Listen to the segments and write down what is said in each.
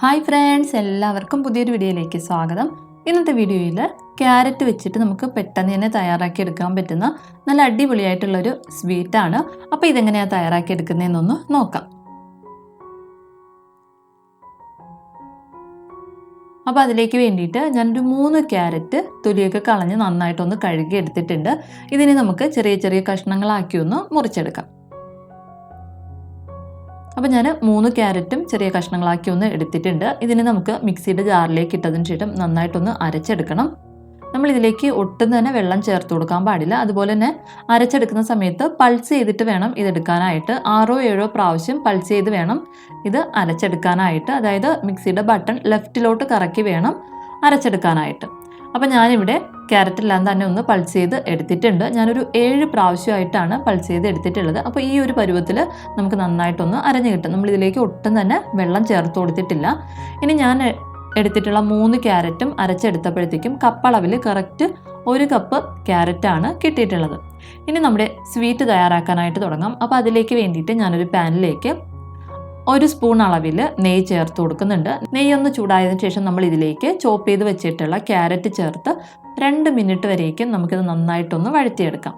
Hi friends എല്ലാവർക്കും പുതിയൊരു വീഡിയോയിലേക്ക് സ്വാഗതം. ഇന്നത്തെ വീഡിയോയിൽ ക്യാരറ്റ് വെച്ചിട്ട് നമുക്ക് പെട്ടെന്ന് തന്നെ തയ്യാറാക്കി എടുക്കാൻ പറ്റുന്ന നല്ല അടിപൊളിയായിട്ടുള്ളൊരു സ്വീറ്റാണ്. അപ്പോൾ ഇതെങ്ങനെയാണ് തയ്യാറാക്കി എടുക്കുന്നതെന്നൊന്ന് നോക്കാം. അപ്പോൾ അതിലേക്ക് വേണ്ടിയിട്ട് ഞാനൊരു മൂന്ന് ക്യാരറ്റ് തൊലിയൊക്കെ കളഞ്ഞ് നന്നായിട്ടൊന്ന് കഴുകി എടുത്തിട്ടുണ്ട്. ഇതിനെ നമുക്ക് ചെറിയ ചെറിയ കഷ്ണങ്ങളാക്കി ഒന്ന് മുറിച്ചെടുക്കാം. അപ്പോൾ ഞാൻ മൂന്ന് ക്യാരറ്റും ചെറിയ കഷ്ണങ്ങളാക്കി ഒന്ന് എടുത്തിട്ടുണ്ട്. ഇതിനെ നമുക്ക് മിക്സിയുടെ ജാറിലേക്ക് ഇട്ടതിന് ശേഷം നന്നായിട്ടൊന്ന് അരച്ചെടുക്കണം. നമ്മൾ ഇതിലേക്ക് ഒട്ടും തന്നെ വെള്ളം ചേർത്ത് കൊടുക്കാൻ പാടില്ല. അതുപോലെ തന്നെ അരച്ചെടുക്കുന്ന സമയത്ത് പൾസ് ചെയ്തിട്ട് വേണം ഇതെടുക്കാനായിട്ട്. ആറോ ഏഴോ പ്രാവശ്യം പൾസ് ചെയ്ത് വേണം ഇത് അരച്ചെടുക്കാനായിട്ട്. അതായത് മിക്സിയുടെ ബട്ടൺ ലെഫ്റ്റിലോട്ട് കറക്കി വേണം അരച്ചെടുക്കാനായിട്ട്. അപ്പോൾ ഞാനിവിടെ ക്യാരറ്റെല്ലാം തന്നെ ഒന്ന് പൾസ് ചെയ്ത് എടുത്തിട്ടുണ്ട്. ഞാനൊരു ഏഴ് പ്രാവശ്യമായിട്ടാണ് പൾസ് ചെയ്ത് എടുത്തിട്ടുള്ളത്. അപ്പോൾ ഈ ഒരു പരുവത്തിൽ നമുക്ക് നന്നായിട്ടൊന്ന് അരഞ്ഞു കിട്ടും. നമ്മളിതിലേക്ക് ഒട്ടും തന്നെ വെള്ളം ചേർത്ത് കൊടുത്തിട്ടില്ല. ഇനി ഞാൻ എടുത്തിട്ടുള്ള മൂന്ന് ക്യാരറ്റും അരച്ചെടുത്തപ്പോഴത്തേക്കും കപ്പളവിൽ കറക്റ്റ് ഒരു കപ്പ് ക്യാരറ്റാണ് കിട്ടിയിട്ടുള്ളത്. ഇനി നമ്മുടെ സ്വീറ്റ് തയ്യാറാക്കാനായിട്ട് തുടങ്ങാം. അപ്പോൾ അതിലേക്ക് വേണ്ടിയിട്ട് ഞാനൊരു പാനിലേക്ക് ഒരു സ്പൂൺ അളവിൽ നെയ്യ് ചേർത്ത് കൊടുക്കുന്നുണ്ട്. നെയ്യ് ഒന്ന് ചൂടായതിനു ശേഷം നമ്മൾ ഇതിലേക്ക് ചോപ്പ് ചെയ്ത് വെച്ചിട്ടുള്ള ക്യാരറ്റ് ചേർത്ത് രണ്ട് മിനിറ്റ് വരേക്കും നമുക്കിത് നന്നായിട്ടൊന്ന് വഴറ്റിയെടുക്കാം.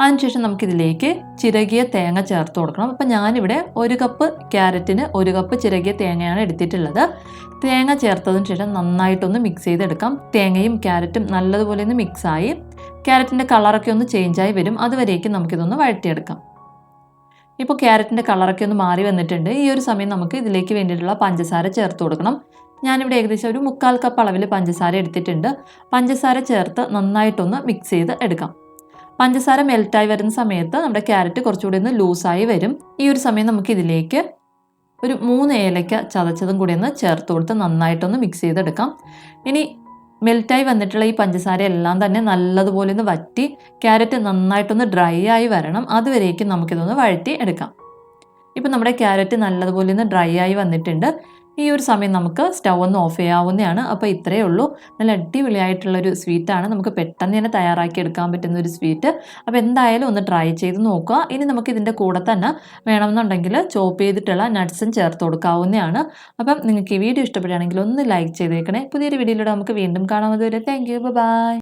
അതിനുശേഷം നമുക്കിതിലേക്ക് ചിരകിയ തേങ്ങ ചേർത്ത് കൊടുക്കണം. അപ്പം ഞാനിവിടെ ഒരു കപ്പ് ക്യാരറ്റിന് ഒരു കപ്പ് ചിരകിയ തേങ്ങയാണ് എടുത്തിട്ടുള്ളത്. തേങ്ങ ചേർത്തതിന് ശേഷം നന്നായിട്ടൊന്ന് മിക്സ് ചെയ്തെടുക്കാം. തേങ്ങയും ക്യാരറ്റും നല്ലതുപോലെ ഒന്ന് മിക്സായി ക്യാരറ്റിന്റെ കളറൊക്കെ ഒന്ന് ചേഞ്ചായി വരും. അതുവരേക്കും നമുക്കിതൊന്ന് വഴറ്റിയെടുക്കാം. ഇപ്പോൾ ക്യാരറ്റിന്റെ കളറൊക്കെ ഒന്ന് മാറി വന്നിട്ടുണ്ട്. ഈ ഒരു സമയം നമുക്ക് ഇതിലേക്ക് വേണ്ടിയിട്ടുള്ള പഞ്ചസാര ചേർത്ത് കൊടുക്കണം. ഞാനിവിടെ ഏകദേശം ഒരു മുക്കാൽ കപ്പ് അളവിൽ പഞ്ചസാര എടുത്തിട്ടുണ്ട്. പഞ്ചസാര ചേർത്ത് നന്നായിട്ടൊന്ന് മിക്സ് ചെയ്ത് എടുക്കാം. പഞ്ചസാര മെൽറ്റായി വരുന്ന സമയത്ത് നമ്മുടെ ക്യാരറ്റ് കുറച്ചുകൂടി ഒന്ന് ലൂസായി വരും. ഈ ഒരു സമയം നമുക്ക് ഇതിലേക്ക് ഒരു മൂന്ന് ഏലക്ക ചതച്ചതും കൂടി ഒന്ന് ചേർത്ത് കൊടുത്ത് നന്നായിട്ടൊന്ന് മിക്സ് ചെയ്തെടുക്കാം. ഇനി മെൽറ്റായി വന്നിട്ടുള്ള ഈ പഞ്ചസാര എല്ലാം തന്നെ നല്ലതുപോലെ ഒന്ന് വറ്റി ക്യാരറ്റ് നന്നായിട്ടൊന്ന് ഡ്രൈ ആയി വരണം. അതുവരേക്കും നമുക്കിതൊന്ന് വഴറ്റി എടുക്കാം. ഇപ്പം നമ്മുടെ ക്യാരറ്റ് നല്ലതുപോലെ ഒന്ന് ഡ്രൈ ആയി വന്നിട്ടുണ്ട്. ഈ ഒരു സമയം നമുക്ക് സ്റ്റൗ ഒന്ന് ഓഫ് ചെയ്യാവുന്നതാണ്. അപ്പോൾ ഇത്രയേ ഉള്ളൂ. നല്ല അടിപൊളിയായിട്ടുള്ളൊരു സ്വീറ്റാണ്. നമുക്ക് പെട്ടെന്ന് തന്നെ തയ്യാറാക്കി എടുക്കാൻ പറ്റുന്ന ഒരു സ്വീറ്റ്. അപ്പോൾ എന്തായാലും ഒന്ന് ട്രൈ ചെയ്ത് നോക്കുക. ഇനി നമുക്ക് ഇതിന്റെ കൂടെ തന്നെ വേണമെന്നുണ്ടെങ്കിൽ ചോപ്പ് ചെയ്തിട്ടുള്ള നട്ട്സും ചേർത്ത് കൊടുക്കാവുന്നതാണ്. അപ്പം നിങ്ങൾക്ക് ഈ വീഡിയോ ഇഷ്ടപ്പെടുകയാണെങ്കിൽ ഒന്ന് ലൈക്ക് ചെയ്തേക്കണേ. പുതിയൊരു വീഡിയോയിലൂടെ നമുക്ക് വീണ്ടും കാണാൻ അതുവരെ താങ്ക് യു ബൈ